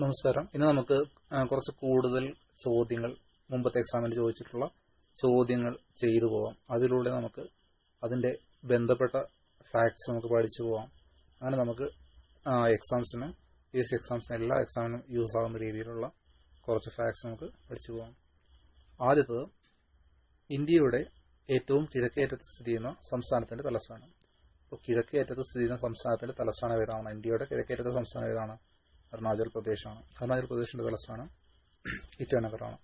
നമസ്കാരം. ഇന്ന് നമുക്ക് കുറച്ച് കൂടുതൽ ചോദ്യങ്ങൾ മുമ്പത്തെ എക്സാമിൽ ചോദിച്ചിട്ടുള്ള ചോദ്യങ്ങൾ ചെയ്തു പോവാം. അതിലൂടെ നമുക്ക് അതിന്റെ ബന്ധപ്പെട്ട ഫാക്ട്സ് നമുക്ക് പഠിച്ചു പോവാം. അങ്ങനെ നമുക്ക് എക്സാംസിന് പി എസ് എക്സാംസിന് എല്ലാ എക്സാമിനും യൂസ് ആകുന്ന രീതിയിലുള്ള കുറച്ച് ഫാക്ട്സ് നമുക്ക് പഠിച്ചു പോവാം. ആദ്യത്തത് ഇന്ത്യയുടെ ഏറ്റവും കിഴക്കേറ്റത്ത് സ്ഥിതി ചെയ്യുന്ന സംസ്ഥാനത്തിന്റെ തലസ്ഥാനം. അപ്പോൾ കിഴക്കേറ്റത്ത് സ്ഥിതി ചെയ്യുന്ന സംസ്ഥാനത്തിന്റെ തലസ്ഥാനം ഏതാണ്? ഇന്ത്യയുടെ കിഴക്കേറ്റത്തെ സംസ്ഥാനം ഏതാണ്? അരുണാചൽ പ്രദേശാണ്. അരുണാചൽ പ്രദേശിന്റെ തലസ്ഥാനം ഇറ്റാനഗറാണ്.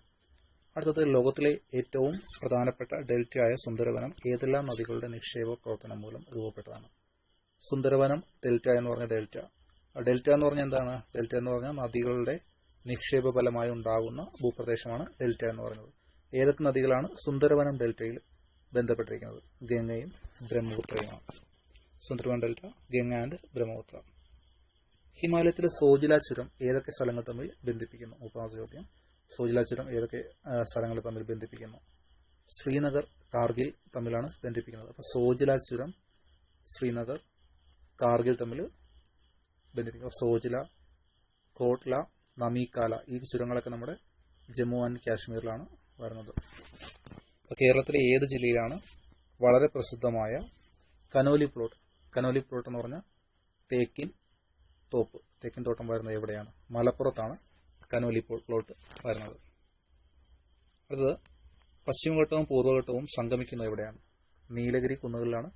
അടുത്തത് ലോകത്തിലെ ഏറ്റവും പ്രധാനപ്പെട്ട ഡെൽറ്റയായ സുന്ദരവനം ഏതെല്ലാം നദികളുടെ നിക്ഷേപ പ്രവർത്തനം മൂലം രൂപപ്പെട്ടതാണ്? സുന്ദരവനം ഡെൽറ്റ എന്ന് പറഞ്ഞ ഡെൽറ്റ. ഡെൽറ്റ എന്ന് പറഞ്ഞാൽ എന്താണ്? ഡെൽറ്റ എന്ന് പറഞ്ഞാൽ നദികളുടെ നിക്ഷേപ ഫലമായി ഉണ്ടാകുന്ന ഭൂപ്രദേശമാണ് ഡെൽറ്റ എന്ന് പറയുന്നത്. ഏതൊക്കെ നദികളാണ് സുന്ദരവനം ഡെൽറ്റയിൽ ബന്ധപ്പെട്ടിരിക്കുന്നത്? ഗംഗയും ബ്രഹ്മപുത്രയുമാണ്. Sundaravanam delta Ganga and Brahmaputra. ഹിമാലയത്തിലെ Zojila ചുരം ഏതൊക്കെ സ്ഥലങ്ങൾ തമ്മിൽ ബന്ധിപ്പിക്കുന്നു? മുപ്പതാമത്തെ ചോദ്യം. സോജില ചുരം ഏതൊക്കെ സ്ഥലങ്ങൾ തമ്മിൽ ബന്ധിപ്പിക്കുന്നു? ശ്രീനഗർ കാർഗിൽ തമ്മിലാണ് ബന്ധിപ്പിക്കുന്നത്. അപ്പൊ സോജില ചുരം ശ്രീനഗർ കാർഗിൽ തമ്മിൽ ബന്ധിപ്പിക്കുന്നു. സോജില കോട്ട്ല നമീക്കാല ഈ ചുരങ്ങളൊക്കെ നമ്മുടെ ജമ്മു ആൻഡ് കാശ്മീരിലാണ് വരുന്നത്. കേരളത്തിലെ ഏത് ജില്ലയിലാണ് വളരെ പ്രസിദ്ധമായ കനോലി പ്ലോട്ട്? കനോലി പ്ലോട്ട് എന്ന് പറഞ്ഞ തേക്കിൻ തോപ്പ് തെക്കൻ തോട്ടം വരുന്നത് എവിടെയാണ്? മലപ്പുറത്താണ് കനോലി പ്ലോ- പ്ലോട്ട് വരുന്നത്. അടുത്തത് പശ്ചിമഘട്ടവും പൂർവഘട്ടവും സംഗമിക്കുന്നത് എവിടെയാണ്? നീലഗിരി കുന്നുകളിലാണ്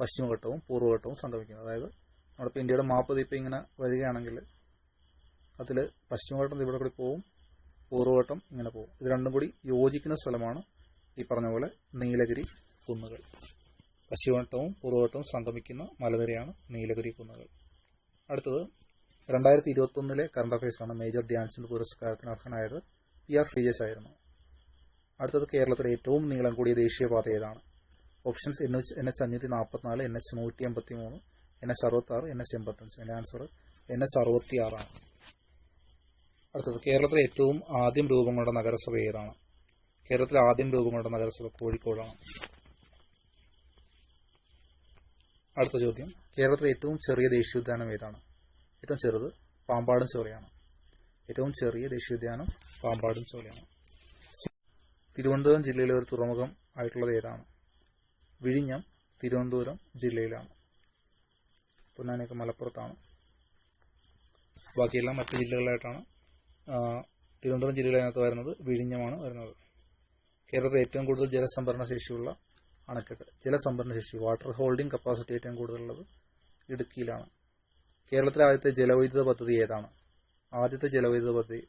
പശ്ചിമഘട്ടവും പൂർവഘട്ടവും സംഗമിക്കുന്നത്. അതായത് നമ്മളിപ്പോൾ ഇന്ത്യയുടെ മാപ്പ് ഇപ്പം ഇങ്ങനെ വരികയാണെങ്കിൽ അതിൽ പശ്ചിമഘട്ടം ഇവിടെ കൂടി പോവും പൂർവഘട്ടം ഇങ്ങനെ പോവും. ഇത് രണ്ടും കൂടി യോജിക്കുന്ന സ്ഥലമാണ് ഈ പറഞ്ഞ പോലെ നീലഗിരി കുന്നുകൾ. പശ്ചിമഘട്ടവും പൂർവഘട്ടവും സംഗമിക്കുന്ന മലനിരയാണ് നീലഗിരി കുന്നുകൾ. അടുത്തത് രണ്ടായിരത്തി ഇരുപത്തി ഒന്നിലെ കറണ്ട് അഫയേഴ്സാണ് മേജർ ധ്യാൻചന്ദ് പുരസ്കാരത്തിന് അർഹനായത് പി ആർ ശ്രീജേഷ് ആയിരുന്നു. അടുത്തത് കേരളത്തിലെ ഏറ്റവും നീളം കൂടിയ ദേശീയപാത ഏതാണ്? Options N H N H അഞ്ഞൂറ്റി നാൽപ്പത്തിനാല് എൻ എച്ച് നൂറ്റി എൺപത്തി മൂന്ന് എൻ എച്ച് അറുപത്തി ആറ് എൻ എച്ച് എൺപത്തഞ്ച് എന്റെ ആൻസർ എൻ എച്ച് അറുപത്തി ആറാണ് അടുത്തത് കേരളത്തിലെ ഏറ്റവും ആദ്യം രൂപം കൊണ്ട നഗരസഭ ഏതാണ്? കേരളത്തിലെ ആദ്യം രൂപം കൊണ്ട നഗരസഭ കോഴിക്കോടാണ്. അടുത്ത ചോദ്യം. കേരളത്തിലെ ഏറ്റവും ചെറിയ ദേശീയോദ്യാനം ഏതാണ്? ഏറ്റവും ചെറുത് പാമ്പാടും ചോലയാണ് ഏറ്റവും ചെറിയ ദേശീയോദ്യാനം പാമ്പാടും ചോലയാണ് തിരുവനന്തപുരം ജില്ലയിലെ ഒരു തുറമുഖം ആയിട്ടുള്ളത് ഏതാണ്? വിഴിഞ്ഞം തിരുവനന്തപുരം ജില്ലയിലാണ്. പൊന്നാനിയൊക്കെ മലപ്പുറത്താണ്. ബാക്കിയെല്ലാം മറ്റ് ജില്ലകളിലായിട്ടാണ്. തിരുവനന്തപുരം ജില്ലയിലതിനകത്ത് വരുന്നത് വിഴിഞ്ഞമാണ് വരുന്നത്. കേരളത്തിലെ ഏറ്റവും കൂടുതൽ ജലസംഭരണ ശേഷിയുള്ള അണക്കെട്ട്. ജലസംഭരണ ശേഷി വാട്ടർ ഹോൾഡിംഗ് കപ്പാസിറ്റി ഏറ്റവും കൂടുതലുള്ളത് ഇടുക്കിയിലാണ്. കേരളത്തിലെ ആദ്യത്തെ ജലവൈദ്യുത പദ്ധതി ഏതാണ്? ആദ്യത്തെ ജലവൈദ്യുത പദ്ധതി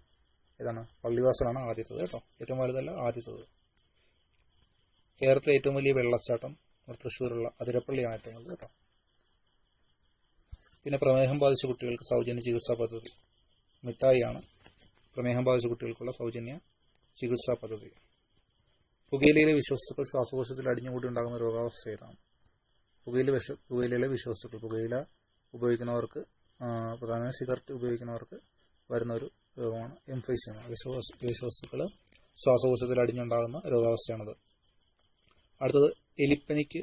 ഏതാണ്? പള്ളിവാസലാണ് ആദ്യത്തത് കേട്ടോ. ഏറ്റവും വലുതല്ല ആദ്യത്തത്. കേരളത്തിലെ ഏറ്റവും വലിയ വെള്ളച്ചാട്ടം തൃശ്ശൂരുള്ള അതിരപ്പള്ളിയാണ് ഏറ്റവും വലുത് കേട്ടോ. പിന്നെ പ്രമേഹം ബാധിച്ച കുട്ടികൾക്ക് സൗജന്യ ചികിത്സാ പദ്ധതി. മിഠായിയാണ് പ്രമേഹം ബാധിച്ച കുട്ടികൾക്കുള്ള സൗജന്യ ചികിത്സാ പദ്ധതി. പുകയിലയിലെ വിശ്വസ്തുക്കൾ ശ്വാസകോശത്തിൽ അടിഞ്ഞുകൂടി ഉണ്ടാകുന്ന രോഗാവസ്ഥ ഏതാണ് പുകയില വിശ പുകയിലയിലെ വിശ്വസ്തുക്കൾ പുകയില ഉപയോഗിക്കുന്നവർക്ക് പ്രധാനമായും സിഗരറ്റ് ഉപയോഗിക്കുന്നവർക്ക് വരുന്ന ഒരു രോഗമാണ് എംഫൈസിമ. വിശ്വാസ വിശ്വസ്തുക്കൾ ശ്വാസകോശത്തിൽ അടിഞ്ഞുണ്ടാകുന്ന രോഗാവസ്ഥയാണത്. അടുത്തത് എലിപ്പനിക്ക്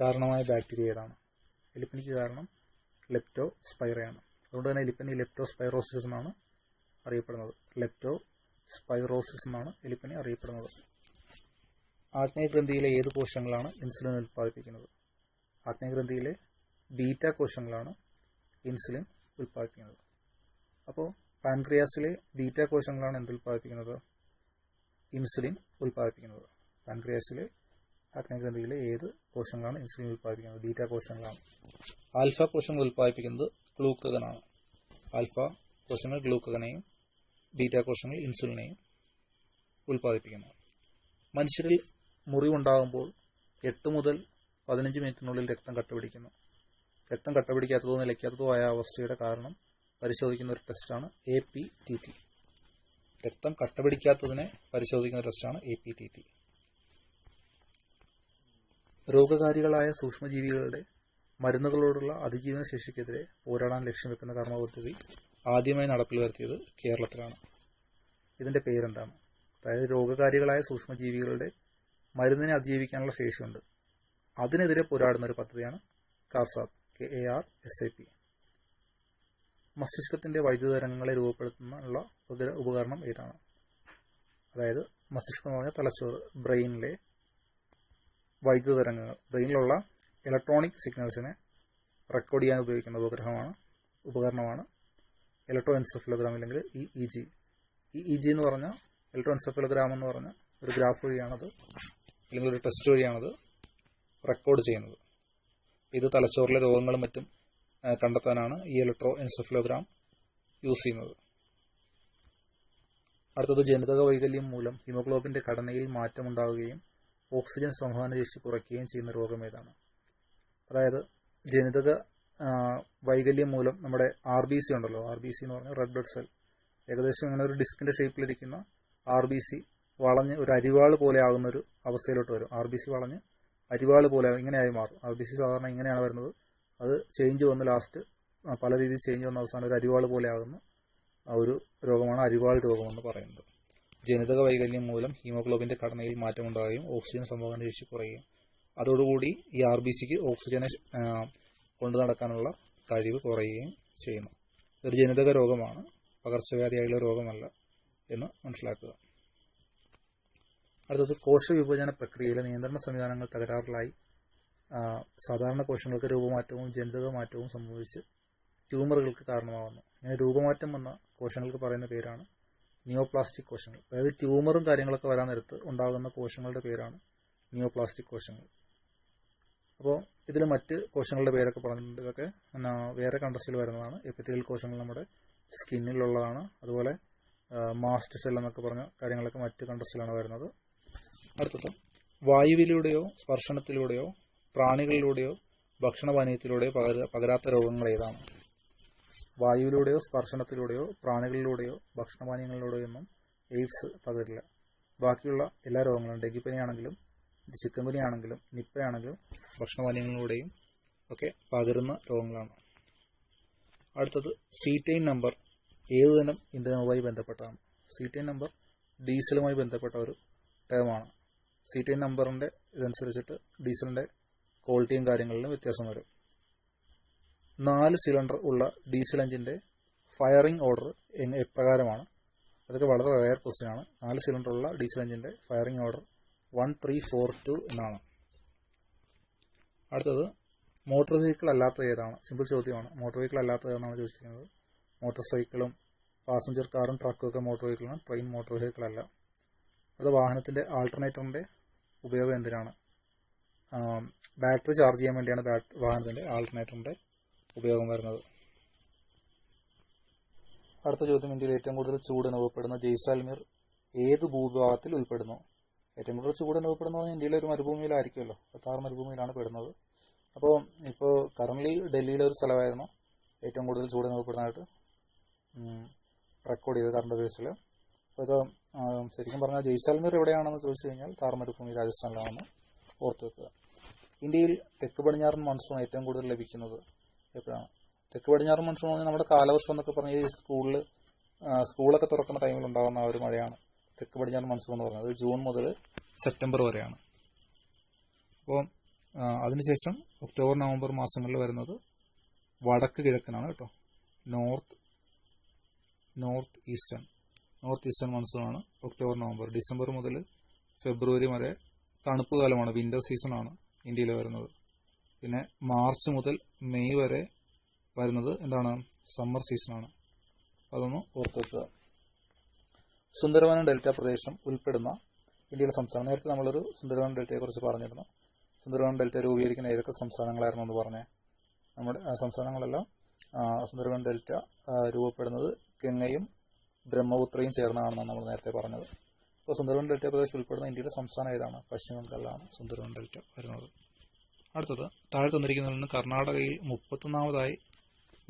കാരണമായ ബാക്ടീരിയ ഏതാണ്? എലിപ്പനിക്ക് കാരണം ലെപ്റ്റോ സ്പൈറയാണ് അതുകൊണ്ട് തന്നെ എലിപ്പനി ലെപ്റ്റോ സ്പൈറോസിസ് എന്നാണ് അറിയപ്പെടുന്നത്. ലെപ്റ്റോ സ്പൈറോസിസ് എന്നാണ് എലിപ്പനി അറിയപ്പെടുന്നത്. ആഗ്നേയഗ്രന്ഥിയിലെ ഏത് കോശങ്ങളാണ് ഇൻസുലിൻ ഉൽപ്പാദിപ്പിക്കുന്നത്? ആഗ്നേയഗ്രന്ഥിയിലെ ബീറ്റ കോശങ്ങളാണ് ഇൻസുലിൻ ഉൽപ്പാദിപ്പിക്കുന്നത്. അപ്പോൾ പാൻക്രിയാസിലെ ബീറ്റ കോശങ്ങളാണ് എന്ത് ഉൽപ്പാദിപ്പിക്കുന്നത്? ഇൻസുലിൻ ഉൽപ്പാദിപ്പിക്കുന്നത്. പാൻക്രിയാസിലെ അഗ്നഗ്രന്ഥിയിലെ ഏത് കോശങ്ങളാണ് ഇൻസുലിൻ ഉൽപ്പാദിപ്പിക്കുന്നത്? ബീറ്റ കോശങ്ങളാണ്. ആൽഫ കോശങ്ങൾ ഉൽപ്പാദിപ്പിക്കുന്നത് ഗ്ലൂക്കഗനാണ് ആൽഫ കോശങ്ങൾ ഗ്ലൂക്കഗനെയും ബീറ്റ കോശങ്ങൾ ഇൻസുലിനെയും ഉൽപ്പാദിപ്പിക്കുന്നു. മനുഷ്യരിൽ മുറിവുണ്ടാകുമ്പോൾ എട്ട് മുതൽ പതിനഞ്ച് മിനിറ്റിനുള്ളിൽ രക്തം കട്ടപിടിക്കുന്നു. രക്തം കട്ടപിടിക്കാത്തതോ നിലയ്ക്കാത്തതോ ആയ അവസ്ഥയുടെ കാരണം പരിശോധിക്കുന്ന ഒരു ടെസ്റ്റാണ് എ പി ടി ടി രക്തം കട്ടപിടിക്കാത്തതിനെ പരിശോധിക്കുന്ന ടെസ്റ്റാണ് എ പി ടി ടി രോഗകാരികളായ സൂക്ഷ്മജീവികളുടെ മരുന്നുകളോടുള്ള അതിജീവന ശേഷിക്കെതിരെ പോരാടാൻ ലക്ഷ്യം വെക്കുന്ന കർമ്മ പദ്ധതി ആദ്യമായി നടപ്പിൽ വരുത്തിയത് കേരളത്തിലാണ്. ഇതിന്റെ പേരെന്താണ്? അതായത് രോഗകാരികളായ സൂക്ഷ്മജീവികളുടെ മരുന്നിനെ അതിജീവിക്കാനുള്ള ശേഷിയുണ്ട്. അതിനെതിരെ പോരാടുന്ന ഒരു പദ്ധതിയാണ് കാസാബ് K A R S A P. മസ്തിഷ്കത്തിന്റെ വൈദ്യുത തരംഗങ്ങളെ രൂപപ്പെടുത്തുന്ന ഉപകരണം ഏതാണ്? അതായത് മസ്തിഷ്കം എന്ന് പറഞ്ഞാൽ തലച്ചോറ് ബ്രെയിനിലെ വൈദ്യുത തരംഗങ്ങൾ ബ്രെയിനിലുള്ള ഇലക്ട്രോണിക് സിഗ്നൽസിനെ റെക്കോർഡ് ചെയ്യാൻ ഉപയോഗിക്കുന്ന ഉപഗ്രഹമാണ് ഉപകരണമാണ് ഇലക്ട്രോ എൻസെഫലോഗ്രാം അല്ലെങ്കിൽ E E G. E E G എന്ന് പറഞ്ഞാൽ ഇലക്ട്രോ എൻസെഫലോഗ്രാം എന്ന് പറഞ്ഞ ഒരു ഗ്രാഫ് വഴിയാണത്. അല്ലെങ്കിൽ ഒരു ടെസ്റ്റ് വഴിയാണത് റെക്കോർഡ് ചെയ്യുന്നത്. ഇത് തലച്ചോറിലെ രോഗങ്ങളും മറ്റും കണ്ടെത്താനാണ് ഈ ഇലക്ട്രോ എൻസെഫലോഗ്രാം യൂസ് ചെയ്യുന്നത്. അടുത്തത് ജനിതക വൈകല്യം മൂലം ഹിമോഗ്ലോബിന്റെ ഘടനയിൽ മാറ്റമുണ്ടാവുകയും ഓക്സിജൻ സംഭാവന ശേഷി കുറയ്ക്കുകയും ചെയ്യുന്ന രോഗം ഏതാണ്? അതായത് ജനിതക വൈകല്യം മൂലം നമ്മുടെ ആർ ബി സി ഉണ്ടല്ലോ. ആർ ബി സി എന്ന് പറഞ്ഞാൽ റെഡ് ബ്ലഡ് സെൽ ഏകദേശം ഇങ്ങനെ ഒരു ഡിസ്കിന്റെ ഷേപ്പിലിരിക്കുന്ന ആർ ബി സി വളഞ്ഞ് ഒരു അരിവാൾ പോലെ ആകുന്ന ഒരു അവസ്ഥയിലോട്ട് വരും. ആർ ബി സി വളഞ്ഞ് അരിവാൾ പോലെ ഇങ്ങനെയായി മാറും. ആർ ബി സി സാധാരണ ഇങ്ങനെയാണ് വരുന്നത്. അത് ചേഞ്ച് വന്ന് ലാസ്റ്റ് പല രീതിയിൽ ചേഞ്ച് വന്ന അവസാനം ഒരു അരിവാൾ പോലെ ആകുന്ന ഒരു രോഗമാണ് അരിവാൾ രോഗമെന്ന് പറയുന്നത്. ജനിതക വൈകല്യം മൂലം ഹീമോഗ്ലോബിന്റെ ഘടനയിൽ മാറ്റമുണ്ടാകുകയും ഓക്സിജൻ സംഭവന ശേഷി കുറയുകയും അതോടുകൂടി ഈ ആർ ബി സിക്ക് ഓക്സിജനെ കൊണ്ടു നടക്കാനുള്ള കഴിവ് കുറയുകയും ചെയ്യുന്നു. ഒരു ജനിതക രോഗമാണ്. പകർച്ചവ്യാധിയായുള്ള രോഗമല്ല എന്ന് മനസ്സിലാക്കുക. അടുത്തത് കോശ വിഭജന പ്രക്രിയയിലെ നിയന്ത്രണ സംവിധാനങ്ങൾ തകരാറിലായി. സാധാരണ കോശങ്ങൾക്ക് രൂപമാറ്റവും ജനിതക മാറ്റവും സംഭവിച്ച് ട്യൂമറുകൾക്ക് കാരണമാകുന്നു ഇങ്ങനെ രൂപമാറ്റം വന്ന കോശങ്ങൾക്ക് പറയുന്ന പേരാണ് നിയോപ്ലാസ്റ്റിക് കോശങ്ങൾ. അതായത് ട്യൂമറും കാര്യങ്ങളൊക്കെ വരാൻ നേരത്ത് ഉണ്ടാകുന്ന കോശങ്ങളുടെ പേരാണ് നിയോപ്ലാസ്റ്റിക് കോശങ്ങൾ. അപ്പോൾ ഇതിൽ മറ്റ് കോശങ്ങളുടെ പേരൊക്കെ പറഞ്ഞിട്ടുണ്ട് ഇതൊക്കെ വേറെ കണ്ടസ്റ്റിൽ വരുന്നതാണ്. എപ്പിത്തീരിയൽ കോശങ്ങൾ നമ്മുടെ സ്കിന്നിലുള്ളതാണ്. അതുപോലെ മാസ്റ്റ് സെൽ എന്നൊക്കെ പറഞ്ഞ കാര്യങ്ങളൊക്കെ മറ്റ് കണ്ടസ്റ്റിലാണ് വരുന്നത്. അടുത്തത് വായുവിലൂടെയോ സ്പർശനത്തിലൂടെയോ പ്രാണികളിലൂടെയോ ഭക്ഷണപാനീയത്തിലൂടെയോ പകര പകരാത്ത രോഗങ്ങൾ ഏതാണ് വായുവിലൂടെയോ സ്പർശനത്തിലൂടെയോ പ്രാണികളിലൂടെയോ ഭക്ഷണപാനീയങ്ങളിലൂടെയോ ഒന്നും എയ്ഡ്സ് പകരില്ല. ബാക്കിയുള്ള എല്ലാ രോഗങ്ങളും ഡെങ്കിപ്പനിയാണെങ്കിലും ചിക്കൻപനിയാണെങ്കിലും നിപ്പയാണെങ്കിലും ഭക്ഷണപാനീയങ്ങളിലൂടെയും ഒക്കെ പകരുന്ന രോഗങ്ങളാണ്. അടുത്തത് സീറ്റൈൻ നമ്പർ ഏതുതരം ഇന്ധനവുമായി ബന്ധപ്പെട്ടതാണ്. സീറ്റൈൻ നമ്പർ ഡീസലുമായി ബന്ധപ്പെട്ട ഒരു ടേമാണ് സീറ്റൈൻ നമ്പറിന്റെ ഇതനുസരിച്ചിട്ട് ഡീസലിന്റെ ക്വാളിറ്റിയും കാര്യങ്ങളിലും വ്യത്യാസം വരും. നാല് സിലിണ്ടർ ഉള്ള ഡീസൽ എഞ്ചിന്റെ ഫയറിംഗ് ഓർഡർ എപ്രകാരമാണ്? അതൊക്കെ വളരെ റയർ ക്വസ്റ്റ്യൻ ആണ്. നാല് സിലിണ്ടർ ഉള്ള ഡീസൽ എഞ്ചിന്റെ firing order one three four two എന്നാണ്. അടുത്തത് മോട്ടോർ വെഹിക്കിൾ അല്ലാത്ത ഏതാണ്? സിമ്പിൾ ചോദ്യമാണ്. മോട്ടോർ വെഹിക്കിൾ അല്ലാത്ത ഏതാണ് ചോദിച്ചിരിക്കുന്നത്. മോട്ടോർ സൈക്കിളും പാസഞ്ചർ കാറും ട്രക്കും ഒക്കെ മോട്ടോർ വെഹിക്കിളാണ് ട്രെയിൻ മോട്ടോർ വെഹിക്കിൾ അല്ല. അത് വാഹനത്തിന്റെ ആൾട്ടർനേറ്ററിന്റെ ഉപയോഗം എന്തിനാണ്? ബാറ്ററി ചാർജ് ചെയ്യാൻ വേണ്ടിയാണ് ബാറ്റ് വാഹനത്തിന്റെ ആൾട്ടർനേറ്ററിന്റെ ഉപയോഗം വരുന്നത്. അടുത്ത ചോദ്യം ഇന്ത്യയിൽ ഏറ്റവും കൂടുതൽ ചൂട് അനുഭവപ്പെടുന്ന ജയ്സാൽമീർ ഏത് ഭൂഭാഗത്തിൽ ഉൾപ്പെടുന്നു? ഏറ്റവും കൂടുതൽ ചൂട് അനുഭവപ്പെടുന്നത് ഇന്ത്യയിലെ ഒരു മരുഭൂമിയിലായിരിക്കുമല്ലോ. പത്താറ് മരുഭൂമിയിലാണ് പെടുന്നത്. അപ്പോൾ ഇപ്പോൾ കറന്റ്ലി ഡൽഹിയിലെ ഒരു സ്ഥലമായിരുന്നു ഏറ്റവും കൂടുതൽ ചൂട് അനുഭവപ്പെടുന്നതായിട്ട് റെക്കോർഡ് ചെയ്തത് കറണ്ട് ബേസിൽ അപ്പോൾ ശരിക്കും പറഞ്ഞാൽ ജയ്സാൽമീർ എവിടെയാണെന്ന് ചോദിച്ചു കഴിഞ്ഞാൽ താർ മരുഭൂമി രാജസ്ഥാനിലാണെന്ന് ഓർത്തു വെക്കുക. ഇന്ത്യയിൽ തെക്ക് പടിഞ്ഞാറൻ മൺസൂൺ ഏറ്റവും കൂടുതൽ ലഭിക്കുന്നത് എപ്പോഴാണ്? തെക്ക് പടിഞ്ഞാറൻ മൺസൂൺ പറഞ്ഞാൽ നമ്മുടെ കാലവർഷം എന്നൊക്കെ പറഞ്ഞാൽ സ്കൂളിൽ സ്കൂളൊക്കെ തുറക്കുന്ന ടൈമിൽ ഉണ്ടാകുന്ന ഒരു മഴയാണ് തെക്ക് പടിഞ്ഞാറൻ മൺസൂൺ എന്ന് പറയുന്നത് ജൂൺ മുതൽ സെപ്റ്റംബർ വരെയാണ്. അപ്പോൾ അതിനുശേഷം ഒക്ടോബർ നവംബർ മാസങ്ങളിൽ വരുന്നത് വടക്ക് കിഴക്കനാണ് കേട്ടോ. North north eastern. North eastern monsoon ആണ് ഒക്ടോബർ നവംബർ. ഡിസംബർ മുതൽ ഫെബ്രുവരി വരെ തണുപ്പ് കാലമാണ് വിന്റർ സീസൺ ആണ് ഇന്ത്യയിൽ വരുന്നത്. പിന്നെ മാർച്ച് മുതൽ മെയ് വരെ വരുന്നത് എന്താണ്? സമ്മർ സീസൺ ആണ് അതൊന്ന് ഓർത്ത് വെക്കുക. സുന്ദരവനം ഡെൽറ്റ പ്രദേശം ഉൾപ്പെടുന്ന ഇന്ത്യയിലെ സംസ്ഥാനം. നേരത്തെ നമ്മളൊരു സുന്ദരവനം ഡെൽറ്റയെ കുറിച്ച് പറഞ്ഞിരുന്നു. സുന്ദരവനം ഡെൽറ്റ രൂപീകരിക്കുന്ന ഏതൊക്കെ സംസ്ഥാനങ്ങളായിരുന്നു എന്ന് പറഞ്ഞേ. നമ്മുടെ സംസ്ഥാനങ്ങളെല്ലാം സുന്ദർബൻ ഡെൽറ്റ രൂപപ്പെടുന്നത് ഗംഗയും ബ്രഹ്മപുത്രയും ചേർന്നാണെന്നാണ് നമ്മൾ നേരത്തെ പറഞ്ഞത്. അപ്പോൾ സുന്ദർബൻ ഡെൽറ്റ പ്രദേശം ഉൾപ്പെടുന്ന ഇന്ത്യയുടെ സംസ്ഥാനം ഏതാണ്? പശ്ചിമ ബംഗാളിലാണ് സുന്ദർബൻ ഡെൽറ്റ വരുന്നത്. അടുത്തത് താഴെ തന്നിരിക്കുന്നതിൽ നിന്ന് കർണാടകയിൽ മുപ്പത്തൊന്നാമതായി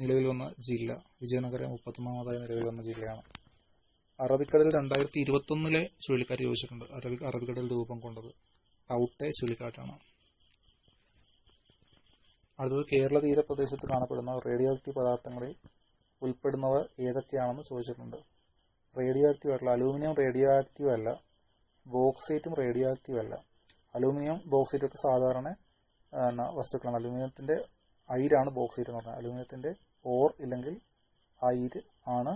നിലവിൽ വന്ന ജില്ല വിജയനഗരം മുപ്പത്തൊന്നാമതായി നിലവിൽ വന്ന ജില്ലയാണ്. അറബിക്കടൽ രണ്ടായിരത്തി ഇരുപത്തൊന്നിലെ ചുഴലിക്കാറ്റ് ചോദിച്ചിട്ടുണ്ട്. അറബി അറബിക്കടൽ രൂപം കൊണ്ടത് ഔട്ടെ ചുഴലിക്കാറ്റാണ്. അടുത്തത് കേരള തീരപ്രദേശത്ത് കാണപ്പെടുന്ന റേഡിയോ ആക്റ്റീവ് പദാർത്ഥങ്ങളിൽ ഉൾപ്പെടുന്നവ ഏതൊക്കെയാണെന്ന് ചോദിച്ചിട്ടുണ്ട്. റേഡിയോ ആക്റ്റീവ് ആയിട്ടുള്ള അലൂമിനിയം റേഡിയോ ആക്റ്റീവ് അല്ല ബോക്സൈറ്റും റേഡിയോ ആക്റ്റീവ് അല്ല. അലൂമിനിയം ബോക്സൈറ്റ് ഒക്കെ സാധാരണ വസ്തുക്കളാണ്. അലൂമിനിയത്തിന്റെ അയിരാണ് ബോക്സൈറ്റ് എന്ന് പറഞ്ഞാൽ അലൂമിനിയത്തിന്റെ ഓർ ഇല്ലെങ്കിൽ അയിര് ആണ്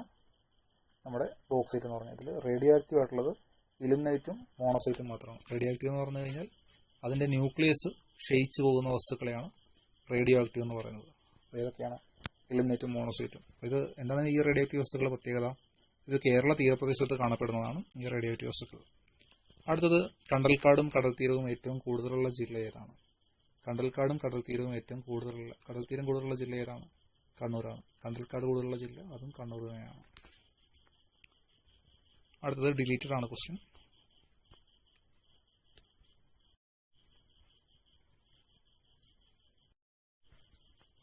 നമ്മുടെ ബോക്സൈറ്റ് എന്ന് പറഞ്ഞാൽ ഇതിൽ റേഡിയോ ആക്റ്റീവ് ആയിട്ടുള്ളത് ഇലുമിനൈറ്റും മോണോസൈറ്റും മാത്രമാണ്. റേഡിയോ ആക്റ്റീവ് എന്ന് പറഞ്ഞു കഴിഞ്ഞാൽ അതിന്റെ ന്യൂക്ലിയസ് ക്ഷയിച്ചു പോകുന്ന വസ്തുക്കളെയാണ് റേഡിയോ ആക്റ്റീവ് എന്ന് പറയുന്നത്. ഏതൊക്കെയാണ് ഇലുമിനൈറ്റും മോണോസൈറ്റും ഇത് എന്താണ് ഈ റേഡിയോ ആക്റ്റീവ് വസ്തുക്കളുടെ പ്രത്യേകത? ഇത് കേരള തീരപ്രദേശത്ത് കാണപ്പെടുന്നതാണ് ഈ റേഡിയോ ആക്റ്റീവ് വസ്തുക്കൾ അടുത്തത് കണ്ടൽക്കാടും കടൽത്തീരവും ഏറ്റവും കൂടുതലുള്ള ജില്ല ഏതാണ്? കണ്ടൽക്കാടും കടൽത്തീരവും ഏറ്റവും കൂടുതലുള്ള കടൽത്തീരം കൂടുതലുള്ള ജില്ല ഏതാണ്? കണ്ണൂരാണ്. കണ്ടൽക്കാട് കൂടുതലുള്ള ജില്ല അതും കണ്ണൂർ തന്നെയാണ്. അടുത്തത് ഡിലീറ്റഡ് ആണ് ക്വസ്റ്റ്യൻ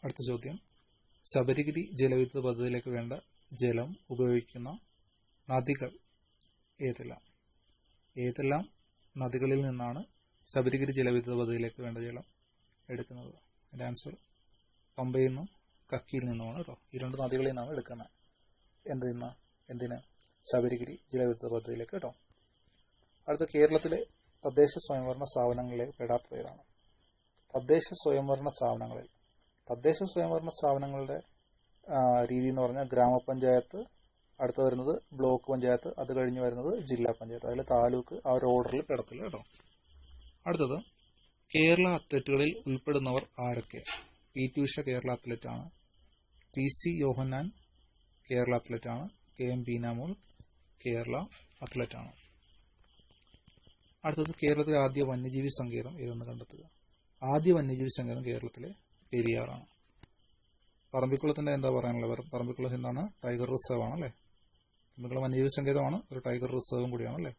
അടുത്ത ചോദ്യം. ശബരിഗിരി ജലവിദ്യുത് പദ്ധതിയിലേക്ക് വേണ്ട ജലം ഉപയോഗിക്കുന്ന നദികൾ ഏതെല്ലാം? ഏതെല്ലാം നദികളിൽ നിന്നാണ് ശബരിഗിരി ജലവിദ്യുത പദ്ധതിയിലേക്ക് വേണ്ട ജലം എടുക്കുന്നത്? അതിന്റെ ആൻസർ പമ്പയിൽ നിന്നും കക്കിയിൽ നിന്നുമാണ് കേട്ടോ ഈ രണ്ട് നദികളിൽ നിന്നാണ് എടുക്കുന്നത്. എന്ത് നിന്ന്? എന്തിന്? ശബരിഗിരി ജലവിദ്യുത പദ്ധതിയിലേക്ക് കേട്ടോ അടുത്ത കേരളത്തിലെ തദ്ദേശ സ്വയംഭരണ സ്ഥാപനങ്ങളിലെ പെടാത്ത ഏതാണ് തദ്ദേശ സ്വയംഭരണ സ്ഥാപനങ്ങളിൽ തദ്ദേശ സ്വയംഭരണ സ്ഥാപനങ്ങളുടെ രീതി എന്ന് പറഞ്ഞാൽ ഗ്രാമപഞ്ചായത്ത് അടുത്ത് വരുന്നത് ബ്ലോക്ക് പഞ്ചായത്ത് അത് കഴിഞ്ഞ് വരുന്നത് ജില്ലാ പഞ്ചായത്ത്. അതിൽ താലൂക്ക് ആ ഒരു ഓർഡറിൽ കിടത്തില്ല കേട്ടോ. അടുത്തത് കേരള അത്ലറ്റുകളിൽ ഉൾപ്പെടുന്നവർ ആരൊക്കെ? P T Usha Kerala അത്ലറ്റാണ്. T C Yohannan Kerala athlete ആണ് K M Beenamol Kerala athlete ആണ് അടുത്തത് കേരളത്തിലെ ആദ്യ വന്യജീവി സങ്കേതം ഏതെന്ന് കണ്ടെത്തുക? ആദ്യ വന്യജീവി സങ്കേതം കേരളത്തിലെ പെരിയാറാണ്. പറമ്പിക്കുളത്തിന്റെ എന്താ പറയാനുള്ളത്? പറമ്പിക്കുളം എന്താണ്? ടൈഗർ റിസർവ് ആണ് അല്ലേ വന്യജീവ സങ്കേതമാണ് ഒരു ടൈഗർ റിസർവും കൂടിയാണ് അല്ലേ?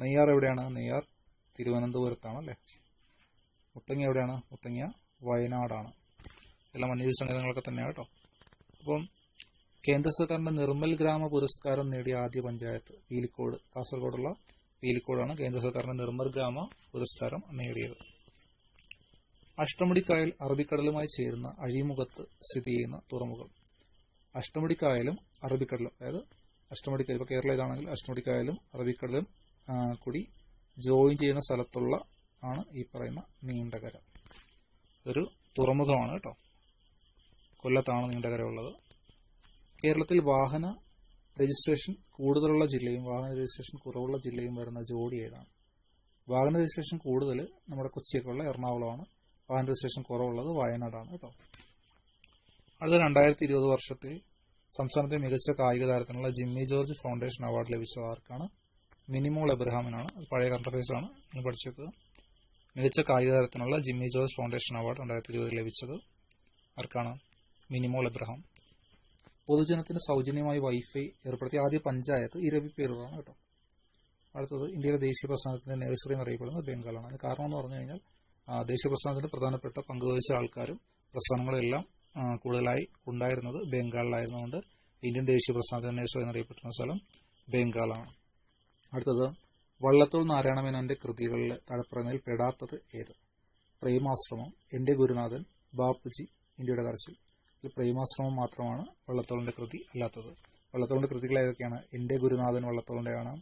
നെയ്യാർ എവിടെയാണ്? നെയ്യാർ തിരുവനന്തപുരത്താണ് അല്ലേ മുത്തങ്ങ എവിടെയാണ്? മുത്തങ്ങ വയനാടാണ്. എല്ലാം വന്യജീവ സങ്കേതങ്ങളൊക്കെ തന്നെയാണ് കേട്ടോ. അപ്പം കേന്ദ്ര സർക്കാരിന്റെ നിർമ്മൽ ഗ്രാമ പുരസ്കാരം നേടിയ ആദ്യ പഞ്ചായത്ത് പീലിക്കോട് കാസർഗോഡുള്ള പീലിക്കോടാണ് കേന്ദ്ര സർക്കാരിന്റെ നിർമ്മൽ ഗ്രാമ പുരസ്കാരം നേടിയത്. അഷ്ടമുടിക്കായൽ അറബിക്കടലുമായി ചേരുന്ന അഴിമുഖത്ത് സ്ഥിതി ചെയ്യുന്ന തുറമുഖം. അഷ്ടമുടിക്കായലും അറബിക്കടലും അതായത് അഷ്ടമുടിക്കായൽ ഇപ്പോൾ കേരളയിലാണെങ്കിൽ അഷ്ടമുടിക്കായാലും അറബിക്കടലും കൂടി ജോയിൻ ചെയ്യുന്ന സ്ഥലത്തുള്ള ആണ് ഈ പറയുന്ന നീണ്ടകര. ഒരു തുറമുഖമാണ് കേട്ടോ. കൊല്ലത്താണ് നീണ്ടകര ഉള്ളത് കേരളത്തിൽ വാഹന രജിസ്ട്രേഷൻ കൂടുതലുള്ള ജില്ലയും വാഹന രജിസ്ട്രേഷൻ കുറവുള്ള ജില്ലയും വരുന്ന ജോഡി ഏതാണ്? വാഹന രജിസ്ട്രേഷൻ കൂടുതൽ നമ്മുടെ കൊച്ചിയൊക്കെയുള്ള എറണാകുളമാണ്. വാഹന രജിസ്ട്രേഷൻ കുറവുള്ളത് വയനാടാണ് കേട്ടോ. അടുത്ത രണ്ടായിരത്തി ഇരുപത് വർഷത്തിൽ സംസ്ഥാനത്തെ മികച്ച കായിക താരത്തിനുള്ള ജിമ്മി ജോർജ് ഫൗണ്ടേഷൻ അവാർഡ് ലഭിച്ചത് ആർക്കാണ്? മിനിമോൾ എബ്രഹാമിനാണ്. പഴയ അഫയേഴ്സ് ആണ്. നിങ്ങൾ പഠിച്ചു വെക്കുക മികച്ച കായിക താരത്തിനുള്ള ജിമ്മി ജോർജ് ഫൗണ്ടേഷൻ അവാർഡ് രണ്ടായിരത്തി ഇരുപതിൽ ലഭിച്ചത് ആർക്കാണ്? മിനിമോൾ എബ്രഹാം. പൊതുജനത്തിന് സൗജന്യമായി വൈഫൈ ഏർപ്പെടുത്തിയ ആദ്യ പഞ്ചായത്ത് ഇരവി പേരുകളാണ് കേട്ടോ. അടുത്തത് ഇന്ത്യയിലെ ദേശീയ പ്രസ്ഥാനത്തിന്റെ നഴ്സറി എന്നറിയപ്പെടുന്നത് ബംഗാളാണ്. അതിന് കാരണം എന്ന് പറഞ്ഞു കഴിഞ്ഞാൽ ദേശീയ പ്രസ്ഥാനത്തിന്റെ പ്രധാനപ്പെട്ട പങ്കുവഹിച്ച ആൾക്കാരും പ്രസ്ഥാനങ്ങളും എല്ലാം ആ, കൂടുതലായി ഉണ്ടായിരുന്നത് ബംഗാളിലായിരുന്നുകൊണ്ട് ഇന്ത്യൻ ദേശീയ പ്രസ്ഥാന നേഴ്സറി എന്നറിയപ്പെട്ടിരുന്ന സ്ഥലം ബംഗാളാണ്. അടുത്തത് വള്ളത്തോൾ നാരായണമേനോന്റെ കൃതികളിലെ തലപ്പുറങ്ങളിൽ പെടാത്തത് ഏത്? പ്രേമാശ്രമം എന്റെ ഗുരുനാഥൻ ബാപ്പുജി ഇന്ത്യയുടെ കരച്ചിൽ. പ്രേമാശ്രമം മാത്രമാണ് വള്ളത്തോളിന്റെ കൃതി അല്ലാത്തത്. വള്ളത്തോളിന്റെ കൃതികൾ ഏതൊക്കെയാണ്? എന്റെ ഗുരുനാഥൻ വള്ളത്തോളിന്റെയാണ്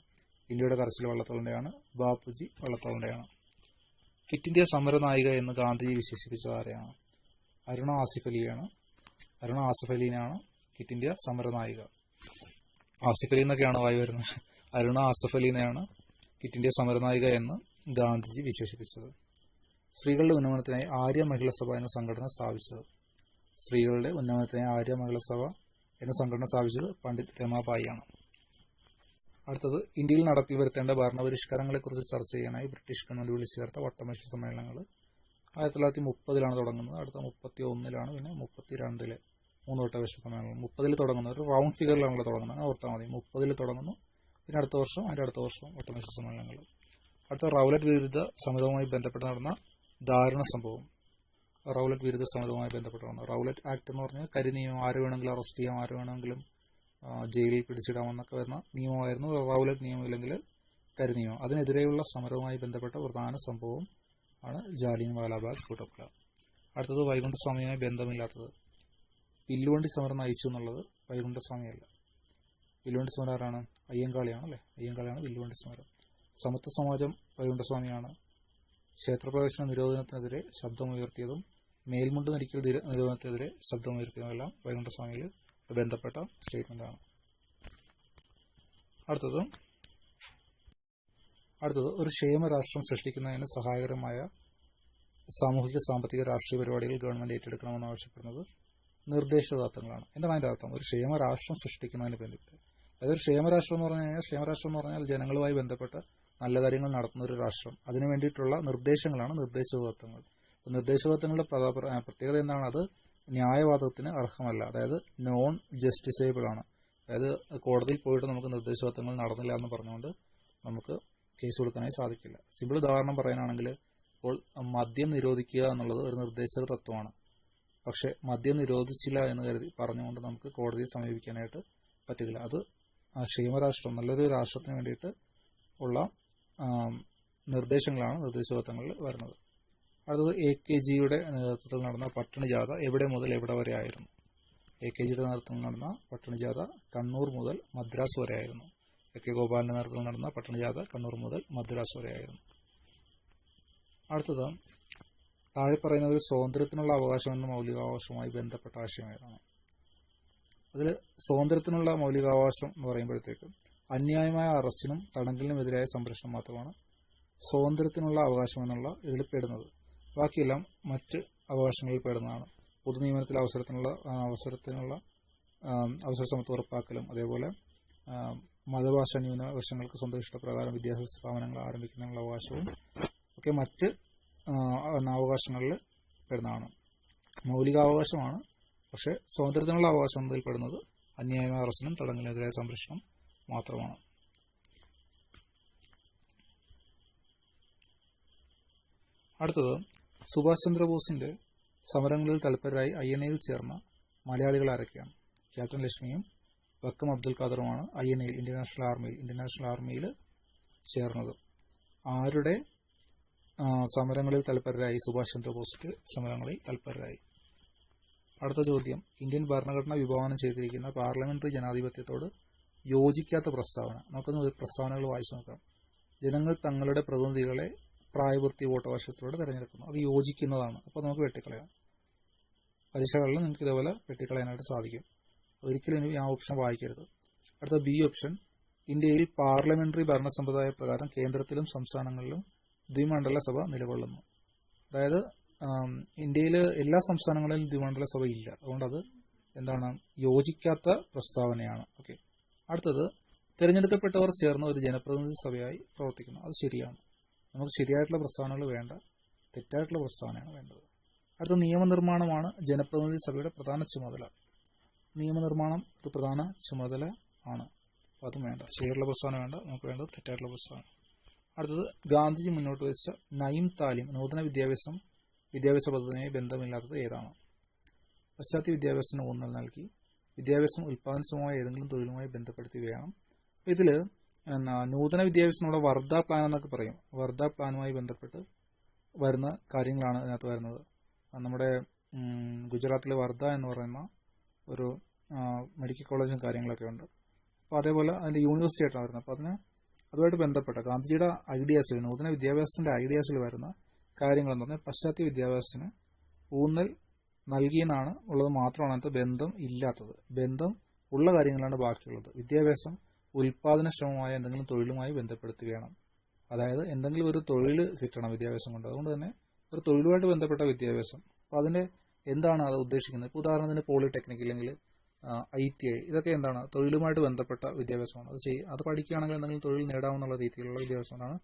ഇന്ത്യയുടെ കരച്ചിൽ വള്ളത്തോളിന്റെയാണ് ബാപ്പുജി വള്ളത്തോളിന്റെയാണ്. കിറ്റ് ഇന്ത്യ സമരനായിക എന്ന് ഗാന്ധിജി വിശേഷിപ്പിച്ചത് ആരെയാണ്? അരുണ ആസിഫ് അലിയാണ് അരുണ ആസിഫ് അലീനാണ് ക്വിറ്റ് ഇന്ത്യ സമരനായിക. ആസിഫ് അലി എന്നൊക്കെയാണ് വായി വരുന്നത്. അരുണ ആസിഫ് അലീനെയാണ് ക്വിറ്റ് ഇന്ത്യ സമരനായിക എന്ന് ഗാന്ധിജി വിശേഷിപ്പിച്ചത്. സ്ത്രീകളുടെ ഉന്നമനത്തിനായി ആര്യ മഹിളാ സഭ എന്ന സംഘടന സ്ഥാപിച്ചത്. സ്ത്രീകളുടെ ഉന്നമനത്തിനായി ആര്യ മഹിളാ സഭ എന്ന സംഘടന സ്ഥാപിച്ചത് പണ്ഡിറ്റ് രമാബായിയാണ് അടുത്തത് ഇന്ത്യയിൽ നടപ്പിൽ വരുത്തേണ്ട ഭരണപരിഷ്കാരങ്ങളെക്കുറിച്ച് ചർച്ച ചെയ്യാനായി ബ്രിട്ടീഷ് ഗവൺമെന്റ് വിളിച്ചു ചേർത്ത വട്ടമേശ സമ്മേളനങ്ങൾ ആയിരത്തി തൊള്ളായിരത്തി മുപ്പതിലാണ് തുടങ്ങുന്നത്. അടുത്ത മുപ്പത്തി ഒന്നിലാണ് പിന്നെ മുപ്പത്തി രണ്ടിൽ മൂന്ന് വട്ട സമ്മേളനങ്ങൾ മുപ്പതിൽ തുടങ്ങുന്നത്. ഒരു റൗണ്ട് ഫിഗറിലാണല്ലോ തുടങ്ങുന്നത്. ഓർത്താൽ മതി. മുപ്പതിൽ തുടങ്ങുന്നു. പിന്നെ അടുത്ത വർഷം അതിന്റെ അടുത്ത വർഷം വട്ട സമ്മേളനങ്ങൾ അടുത്ത റൗലറ്റ് വിരുദ്ധ സമരവുമായി ബന്ധപ്പെട്ട് നടന്ന ദാരുണ സംഭവം. റൗലറ്റ് വിരുദ്ധ സമരവുമായി ബന്ധപ്പെട്ടാണ് റൗലറ്റ് ആക്ട് എന്ന് പറഞ്ഞാൽ കരി നിയമം ആര് വേണമെങ്കിലും അറസ്റ്റ് ചെയ്യാം ആര് വേണമെങ്കിലും ജയിലിൽ ജയിലിൽ പിടിച്ചിടാമെന്നൊക്കെ വരുന്ന നിയമമായിരുന്നു. റൗലറ്റ് നിയമം ഇല്ലെങ്കിൽ കരി നിയമം. അതിനെതിരെയുള്ള സമരവുമായി ബന്ധപ്പെട്ട പ്രധാന സംഭവം ആണ് ജാലിയൻ വാലാബാഗ് കൂട്ടക്കൊല അടുത്തത് വൈകുണ്ഠസ്വാമിയുമായി ബന്ധമില്ലാത്തത്. വില്ലുവണ്ടി സമരം നയിച്ചു എന്നുള്ളത് വൈകുണ്ഠസ്വാമിയല്ല വില്ലുവണ്ടി സമരം ആരാണ്? അയ്യങ്കാളിയാണ് അല്ലേ? അയ്യങ്കാളിയാണ് വില്ലുവണ്ടി സമരം. സമത്വ സമാജം വൈകുണ്ഠസ്വാമിയാണ് ക്ഷേത്രപ്രവേശന നിരോധനത്തിനെതിരെ ശബ്ദമുയർത്തിയതും മേൽമുണ്ട് നരിക്കൽ നിര- നിരോധനത്തിനെതിരെ ശബ്ദമുയർത്തിയതുമെല്ലാം വൈകുണ്ഠസ്വാമിയിൽ ബന്ധപ്പെട്ട സ്റ്റേറ്റ്മെന്റ് ആണ് അടുത്തത് അടുത്തത് ഒരു ക്ഷേമ രാഷ്ട്രം സൃഷ്ടിക്കുന്നതിന് സഹായകരമായ സാമൂഹിക സാമ്പത്തിക രാഷ്ട്രീയ പരിപാടികൾ ഗവൺമെന്റ് ഏറ്റെടുക്കണമെന്ന് ആവശ്യപ്പെടുന്നത് നിർദ്ദേശദാത്തങ്ങളാണ്. എന്താണ് അതിന്റെ അർത്ഥം? ഒരു ക്ഷേമ രാഷ്ട്രം സൃഷ്ടിക്കുന്നതിന് വേണ്ടിയിട്ട്. അതായത് ഒരു ക്ഷേമരാഷ്ട്രം എന്ന് പറഞ്ഞു കഴിഞ്ഞാൽ ക്ഷേമരാഷ്ട്രം എന്ന് പറഞ്ഞാൽ ജനങ്ങളുമായി ബന്ധപ്പെട്ട് നല്ല കാര്യങ്ങൾ നടത്തുന്ന ഒരു രാഷ്ട്രം. അതിനു വേണ്ടിയിട്ടുള്ള നിർദ്ദേശങ്ങളാണ് നിർദ്ദേശദാത്തങ്ങൾ. നിർദ്ദേശദാത്തങ്ങളുടെ പ്രത്യേകത എന്താണ്? അത് ന്യായവാദത്തിന് അർഹമല്ല. അതായത് നോൺ ജസ്റ്റിസേബിൾ ആണ്. അതായത് കോടതിയിൽ പോയിട്ട് നമുക്ക് നിർദ്ദേശദാത്തങ്ങൾ നടന്നില്ല എന്ന് പറഞ്ഞുകൊണ്ട് നമുക്ക് കേസ് കൊടുക്കാനായി സാധിക്കില്ല. സിമ്പിൾ ഉദാഹരണം പറയാനാണെങ്കിൽ ഇപ്പോൾ മദ്യം നിരോധിക്കുക എന്നുള്ളത് ഒരു നിർദ്ദേശക തത്വമാണ്. പക്ഷെ മദ്യം നിരോധിച്ചില്ല എന്ന് കരുതി പറഞ്ഞുകൊണ്ട് നമുക്ക് കോടതിയെ സമീപിക്കാനായിട്ട് പറ്റില്ല. അത് ക്ഷേമരാഷ്ട്രം നല്ലൊരു രാഷ്ട്രത്തിന് വേണ്ടിയിട്ട് ഉള്ള നിർദ്ദേശങ്ങളാണ് നിർദ്ദേശതത്വങ്ങളിൽ വരുന്നത്. അടുത്തത് എ കെ ജിയുടെ നേതൃത്വത്തിൽ നടന്ന പട്ടിണി ജാഥ എവിടെ മുതൽ എവിടെ വരെ ആയിരുന്നു? എ കെ ജിയുടെ നേതൃത്വത്തിൽ നടന്ന പട്ടിണി ജാഥ കണ്ണൂർ മുതൽ മദ്രാസ് വരെ ആയിരുന്നു. കെ ഗോപാലിന്റെ നേതൃത്വത്തിൽ നടന്ന പട്ടണജാഥ കണ്ണൂർ മുതൽ മദ്രാസ് വരെയായിരുന്നു അടുത്തത് താഴെ പറയുന്നത് സ്വാതന്ത്ര്യത്തിനുള്ള അവകാശം എന്ന മൗലികാവകാശവുമായി ബന്ധപ്പെട്ട ആശയം അതിൽ സ്വാതന്ത്ര്യത്തിനുള്ള മൗലികാവകാശം എന്ന് പറയുമ്പോഴത്തേക്ക് അന്യായമായ അറസ്റ്റിനും തടങ്കലിനും എതിരായ സംരക്ഷണം മാത്രമാണ് സ്വാതന്ത്ര്യത്തിനുള്ള അവകാശം എന്നുള്ള ഇതിൽ പെടുന്നത്. ബാക്കിയെല്ലാം മറ്റ് അവകാശങ്ങളിൽ പെടുന്നതാണ്. പൊതുനിയമനത്തിൽ അവസരത്തിനുള്ള അവസരത്തിനുള്ള അവസര സമത്വം ഉറപ്പാക്കലും അതേപോലെ മതഭാഷ ന്യൂനപക്ഷങ്ങൾക്ക് സ്വന്തം ഇഷ്ടപ്രകാരം വിദ്യാഭ്യാസ സ്ഥാപനങ്ങൾ ആരംഭിക്കുന്നതിനുള്ള അവകാശവും ഒക്കെ മറ്റ് അവകാശങ്ങളിൽ പെടുന്നതാണ്. മൗലികാവകാശമാണ്. പക്ഷെ സ്വാതന്ത്ര്യത്തിനുള്ള അവകാശം എന്നതിൽ പെടുന്നത് അന്യായമായ അറസ്റ്റിനും തടങ്കലിനെതിരായ സംരക്ഷണം മാത്രമാണ്. അടുത്തത് സുഭാഷ് ചന്ദ്രബോസിന്റെ സമരങ്ങളിൽ തൽപരരായി ഐ എൻ എയിൽ ചേർന്ന മലയാളികൾ ആരൊക്കെയാണ്? ക്യാപ്റ്റൻ ലക്ഷ്മിയും വക്കം അബ്ദുൽ ഖാദറുമാണ് ഐ എൻ എയിൽ ഇന്ത്യൻ ആർമിയിൽ ഇന്ത്യൻ ആർമിയിൽ ചേർന്നത്. ആരുടെ സമരങ്ങളിൽ തൽപരരായി? സുഭാഷ് ചന്ദ്രബോസിന്റെ സമരങ്ങളിൽ തൽപരരായി. അടുത്ത ചോദ്യം. ഇന്ത്യൻ ഭരണഘടന വിഭാവനം ചെയ്തിരിക്കുന്ന പാർലമെന്ററി ജനാധിപത്യത്തോട് യോജിക്കാത്ത പ്രസ്താവന. നമുക്കൊന്ന് പ്രസ്താവനകൾ വായിച്ചു നോക്കാം. ജനങ്ങൾ തങ്ങളുടെ പ്രതിനിധികളെ പ്രായപൂർത്തി വോട്ടവകാശത്തിലൂടെ തിരഞ്ഞെടുക്കുന്നു. അത് യോജിക്കുന്നതാണ്. അപ്പോൾ നമുക്ക് വെട്ടിക്കളയാം. പരീക്ഷകളിൽ നിങ്ങൾക്ക് ഇതേപോലെ വെട്ടിക്കളയാനായിട്ട് സാധിക്കും. ഒരിക്കലും ആ ഓപ്ഷൻ വായിക്കരുത്. അടുത്ത ബി ഓപ്ഷൻ ഇന്ത്യയിൽ പാർലമെന്ററി ഭരണ സമ്പ്രദായ പ്രകാരം കേന്ദ്രത്തിലും സംസ്ഥാനങ്ങളിലും ദ്വിമണ്ഡല സഭ നിലകൊള്ളുന്നു. അതായത് ഇന്ത്യയിൽ എല്ലാ സംസ്ഥാനങ്ങളിലും ദ്വിമണ്ഡല സഭ ഇല്ല. അതുകൊണ്ട് അത് എന്താണ്? യോജിക്കാത്ത പ്രസ്താവനയാണ്. ഓക്കെ അടുത്തത് തിരഞ്ഞെടുക്കപ്പെട്ടവർ ചേർന്ന് ഒരു ജനപ്രതിനിധി സഭയായി പ്രവർത്തിക്കുന്നു. അത് ശരിയാണ്. നമുക്ക് ശരിയായിട്ടുള്ള പ്രസ്താവനകൾ വേണ്ട. തെറ്റായിട്ടുള്ള പ്രസ്താവനയാണ് വേണ്ടത്. അടുത്ത നിയമനിർമ്മാണമാണ് ജനപ്രതിനിധി സഭയുടെ പ്രധാന ചുമതല. നിയമനിർമ്മാണം ഒരു പ്രധാന ചുമതല ആണ്. അപ്പോൾ അതും വേണ്ട. ശരിയുള്ള പ്രസ്താവന വേണ്ട. നമുക്ക് വേണ്ടത് തെറ്റായിട്ടുള്ള പ്രസ്താവന അടുത്തത് ഗാന്ധിജി മുന്നോട്ട് വെച്ച നയിം താലിം നൂതന വിദ്യാഭ്യാസം വിദ്യാഭ്യാസ പദ്ധതിയുമായി ബന്ധമില്ലാത്തത് ഏതാണ്? പശ്ചാത്തല വിദ്യാഭ്യാസത്തിന് ഊന്നൽ നൽകി. വിദ്യാഭ്യാസം ഉൽപ്പാദനക്ഷമമായ ഏതെങ്കിലും തൊഴിലുമായി ബന്ധപ്പെടുത്തി വേണം ഇതിൽ നൂതന വിദ്യാഭ്യാസം നമ്മുടെ വർദ്ധ പ്ലാൻ എന്നൊക്കെ പറയും. വർദ്ധ പ്ലാനുമായി ബന്ധപ്പെട്ട് വരുന്ന കാര്യങ്ങളാണ് ഇതിനകത്ത് വരുന്നത്. നമ്മുടെ ഗുജറാത്തിലെ വർദ്ധ എന്ന് പറയുന്ന ഒരു മെഡിക്കൽ കോളേജും കാര്യങ്ങളൊക്കെ ഉണ്ട്. അപ്പോൾ അതേപോലെ അതിന്റെ യൂണിവേഴ്സിറ്റി ആയിട്ടാണ് വരുന്നത്. അപ്പോൾ അതിന് അതുമായിട്ട് ബന്ധപ്പെട്ട ഗാന്ധിജിയുടെ ഐഡിയാസിൽ നൂതന വിദ്യാഭ്യാസത്തിന്റെ ഐഡിയാസിൽ വരുന്ന കാര്യങ്ങൾ എന്ന് പറഞ്ഞാൽ പാശ്ചാത്യ വിദ്യാഭ്യാസത്തിന് ഊന്നൽ നൽകിയെന്നാണ് ഉള്ളത് മാത്രമാണ് അതിനകത്ത് ബന്ധം ഇല്ലാത്തത്. ബന്ധം ഉള്ള കാര്യങ്ങളാണ് ബാക്കിയുള്ളത്. വിദ്യാഭ്യാസം ഉൽപാദനക്ഷമമായ എന്തെങ്കിലും തൊഴിലുമായി ബന്ധപ്പെടുത്തി വേണം അതായത് എന്തെങ്കിലും ഒരു തൊഴിൽ കിട്ടണം വിദ്യാഭ്യാസം കൊണ്ട്. അതുകൊണ്ട് തന്നെ ഒരു തൊഴിലുമായിട്ട് ബന്ധപ്പെട്ട വിദ്യാഭ്യാസം. അപ്പോൾ അതിന്റെ എന്താണ് അത് ഉദ്ദേശിക്കുന്നത്? ഇപ്പോൾ ഉദാഹരണത്തിന് പോളിടെക്നിക് അല്ലെങ്കിൽ ഐ ടി ഐ ഇതൊക്കെ എന്താണ്? തൊഴിലുമായിട്ട് ബന്ധപ്പെട്ട വിദ്യാഭ്യാസമാണ്. അത് ചെയ്യും അത് പഠിക്കുകയാണെങ്കിൽ എന്തെങ്കിലും തൊഴിൽ നേടാവുന്നുള്ള രീതിയിലുള്ള വിദ്യാഭ്യാസമാണ്.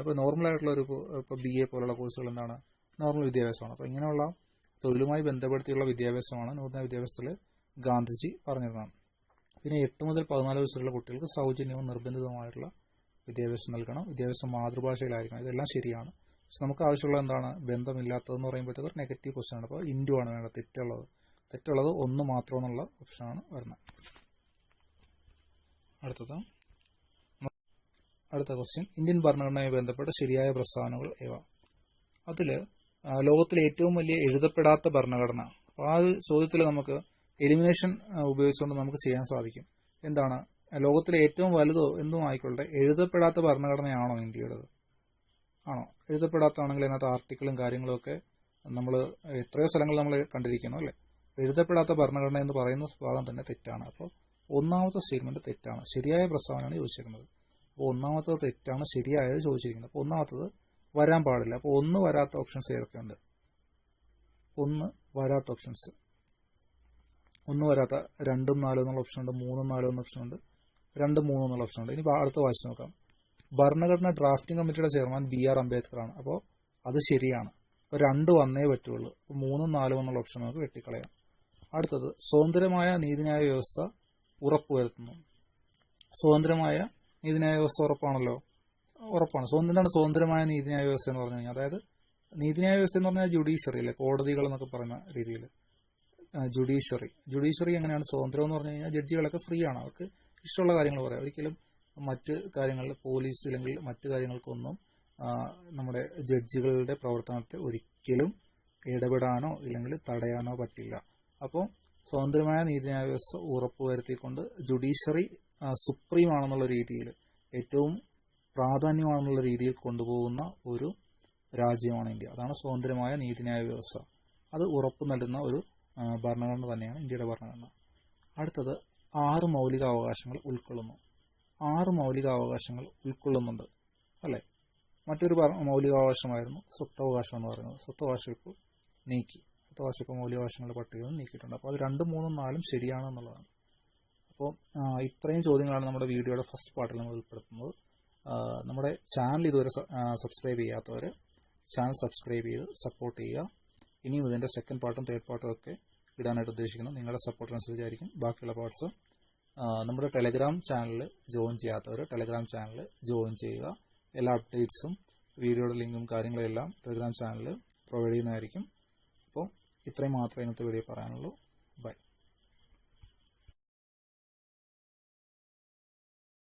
ഇപ്പോൾ നോർമൽ ആയിട്ടുള്ള ഒരു ഇപ്പോൾ ബി എ പോലുള്ള കോഴ്സുകൾ എന്താണ്? നോർമൽ വിദ്യാഭ്യാസമാണ്. അപ്പോൾ ഇങ്ങനെയുള്ള തൊഴിലുമായി ബന്ധപ്പെടുത്തിയുള്ള വിദ്യാഭ്യാസമാണ് നൂതന വിദ്യാഭ്യാസത്തിൽ ഗാന്ധിജി പറഞ്ഞിരുന്നത്. പിന്നെ എട്ട് മുതൽ പതിനാല് വയസ്സുള്ള കുട്ടികൾക്ക് സൗജന്യവും നിർബന്ധിതവുമായിട്ടുള്ള വിദ്യാഭ്യാസം നൽകണം. വിദ്യാഭ്യാസം മാതൃഭാഷയിലായിരിക്കണം. ഇതെല്ലാം ശരിയാണ്. പക്ഷെ നമുക്ക് ആവശ്യമുള്ള എന്താണ്? ബന്ധമില്ലാത്തതെന്ന് പറയുമ്പോഴത്തേക്ക് ഒരു നെഗറ്റീവ് ക്വസ്റ്റ്യൻ ആണ്. അപ്പോൾ ഇൻഡു ആണ് വേണ്ടത് തെറ്റുള്ളത്. തെറ്റുള്ളത് ഒന്ന് മാത്രം എന്നുള്ള ഓപ്ഷനാണ് വരുന്നത്. അടുത്തത്. അടുത്ത ക്വസ്റ്റ്യൻ ഇന്ത്യൻ ഭരണഘടനയുമായി ബന്ധപ്പെട്ട ശരിയായ പ്രസ്താവനകൾ ഏവ? അതിൽ ലോകത്തിലെ ഏറ്റവും വലിയ എഴുതപ്പെടാത്ത ഭരണഘടന. അപ്പോൾ ആ ചോദ്യത്തിൽ നമുക്ക് എലിമിനേഷൻ ഉപയോഗിച്ചുകൊണ്ട് നമുക്ക് ചെയ്യാൻ സാധിക്കും. എന്താണ്? ലോകത്തിലെ ഏറ്റവും വലുതോ എന്തും ആയിക്കൊള്ളട്ടെ എഴുതപ്പെടാത്ത ഭരണഘടനയാണോ ഇന്ത്യയുടേത്? ആണോ? എഴുതപ്പെടാത്താണെങ്കിൽ അതിനകത്ത് ആർട്ടിക്കിളും കാര്യങ്ങളും ഒക്കെ നമ്മൾ എത്രയോ സ്ഥലങ്ങൾ നമ്മൾ കണ്ടിരിക്കണം അല്ലേ? എഴുതപ്പെടാത്ത ഭരണഘടന എന്ന് പറയുന്ന ഭാഗം തന്നെ തെറ്റാണ്. അപ്പോൾ ഒന്നാമത്തെ സ്റ്റേറ്റ്മെന്റ് തെറ്റാണ്. ശരിയായ പ്രസ്താവനയാണ് ചോദിച്ചിരിക്കുന്നത്. അപ്പോൾ ഒന്നാമത്തത് തെറ്റാണ് ശരിയായത് ചോദിച്ചിരിക്കുന്നത്. അപ്പോൾ ഒന്നാമത്തത് വരാൻ പാടില്ല. അപ്പോൾ ഒന്ന് വരാത്ത ഓപ്ഷൻസ് ഏതൊക്കെയുണ്ട്? ഒന്ന് വരാത്ത ഓപ്ഷൻസ് ഒന്ന് വരാത്ത രണ്ടും നാലും എന്നുള്ള ഓപ്ഷൻ ഉണ്ട്. മൂന്നും നാലും എന്ന ഓപ്ഷൻ ഉണ്ട്. രണ്ടും മൂന്നും എന്നുള്ള ഓപ്ഷൻ ഉണ്ട്. ഇനി അടുത്ത വായിച്ച് നോക്കാം. ഭരണഘടന ഡ്രാഫ്റ്റിംഗ് കമ്മിറ്റിയുടെ ചെയർമാൻ ബി ആർ അംബേദ്കർ ആണ് അപ്പോൾ അത് ശരിയാണ്. അപ്പോൾ രണ്ട് വന്നേ പറ്റുള്ളൂ. അപ്പോൾ മൂന്നും നാലും എന്നുള്ള ഓപ്ഷൻ നമുക്ക് വെട്ടിക്കളയാം. അടുത്തത് സ്വതന്ത്രമായ നീതിന്യായ വ്യവസ്ഥ ഉറപ്പുവരുത്തുന്നു. സ്വതന്ത്രമായ നീതിന്യായ വ്യവസ്ഥ ഉറപ്പാണല്ലോ? ഉറപ്പാണ്. സ്വതന്ത്രമാണ് സ്വതന്ത്രമായ നീതിന്യായ വ്യവസ്ഥ എന്ന് പറഞ്ഞു കഴിഞ്ഞാൽ അതായത് നീതിന്യായ വ്യവസ്ഥ എന്ന് പറഞ്ഞാൽ ജുഡീഷ്യറി അല്ലേ? കോടതികൾ എന്നൊക്കെ പറയുന്ന രീതിയിൽ. ജുഡീഷ്യറി ജുഡീഷ്യറി എങ്ങനെയാണ്? സ്വതന്ത്രം എന്ന് പറഞ്ഞു കഴിഞ്ഞാൽ ജഡ്ജികളൊക്കെ ഫ്രീ ആണ്. അവർക്ക് ഇഷ്ടമുള്ള കാര്യങ്ങൾ പറയാം. ഒരിക്കലും മറ്റ് കാര്യങ്ങളിൽ പോലീസ് അല്ലെങ്കിൽ മറ്റ് കാര്യങ്ങൾക്കൊന്നും നമ്മുടെ ജഡ്ജികളുടെ പ്രവർത്തനത്തെ ഒരിക്കലും ഇടപെടാനോ ഇല്ലെങ്കിൽ തടയാനോ പറ്റില്ല. അപ്പോൾ സ്വതന്ത്രമായ നീതിന്യായ വ്യവസ്ഥ ഉറപ്പുവരുത്തിക്കൊണ്ട് ജുഡീഷ്യറി സുപ്രീം ആണെന്നുള്ള രീതിയിൽ ഏറ്റവും പ്രാധാന്യമാണെന്നുള്ള രീതിയിൽ കൊണ്ടുപോകുന്ന ഒരു രാജ്യമാണ് ഇന്ത്യ. അതാണ് സ്വതന്ത്രമായ നീതിന്യായ വ്യവസ്ഥ അത് ഉറപ്പു നൽകുന്ന ഒരു ഭരണഘടന തന്നെയാണ് ഇന്ത്യയുടെ ഭരണഘടന. അടുത്തത് ആറ് മൗലിക അവകാശങ്ങൾ ഉൾക്കൊള്ളുന്നു. ആറ് മൗലികാവകാശങ്ങൾ ഉൾക്കൊള്ളുന്നുണ്ട് അല്ലെ? മറ്റൊരു മൗലികാവകാശമായിരുന്നു സ്വത്തവകാശം എന്ന് പറയുന്നത്. സ്വത്തവകാശം ഇപ്പോൾ നീക്കി. സ്വത്തവകാശം ഇപ്പോൾ മൗലികാവകാശങ്ങളുടെ പട്ടികയിൽ നിന്ന് നീക്കിയിട്ടുണ്ട്. അപ്പോൾ അത് രണ്ടും മൂന്നും നാലും ശരിയാണ് എന്നുള്ളതാണ് അപ്പോൾ ഇത്രയും ചോദ്യങ്ങളാണ് നമ്മുടെ വീഡിയോയുടെ ഫസ്റ്റ് പാർട്ടിൽ നമ്മൾ ഉൾപ്പെടുത്തുന്നത്. നമ്മുടെ ചാനൽ ഇതുവരെ സബ്സ്ക്രൈബ് ചെയ്യാത്തവർ ചാനൽ സബ്സ്ക്രൈബ് ചെയ്ത് സപ്പോർട്ട് ചെയ്യുക. ഇനിയും ഇതിന്റെ സെക്കൻഡ് പാർട്ടും തേർഡ് പാർട്ടും ഒക്കെ ഇടാനായിട്ട് ഉദ്ദേശിക്കുന്നു. നിങ്ങളുടെ സപ്പോർട്ട് അനുസരിച്ചായിരിക്കും. ബാക്കിയുള്ള പാർട്സ് നമ്മുടെ ടെലഗ്രാം ചാനൽ ജോയിൻ ചെയ്യാത്തവർ ടെലഗ്രാം ചാനൽ ജോയിൻ ചെയ്യുക. എല്ലാ അപ്ഡേറ്റ്സും വീഡിയോയുടെ ലിങ്കും കാര്യങ്ങളും എല്ലാം ടെലഗ്രാം ചാനലിൽ പ്രൊവൈഡ് ചെയ്യുന്നതായിരിക്കും. അപ്പോൾ ഇത്രയും മാത്രമേ ഇന്നത്തെ വീഡിയോ പറയാനുള്ളൂ.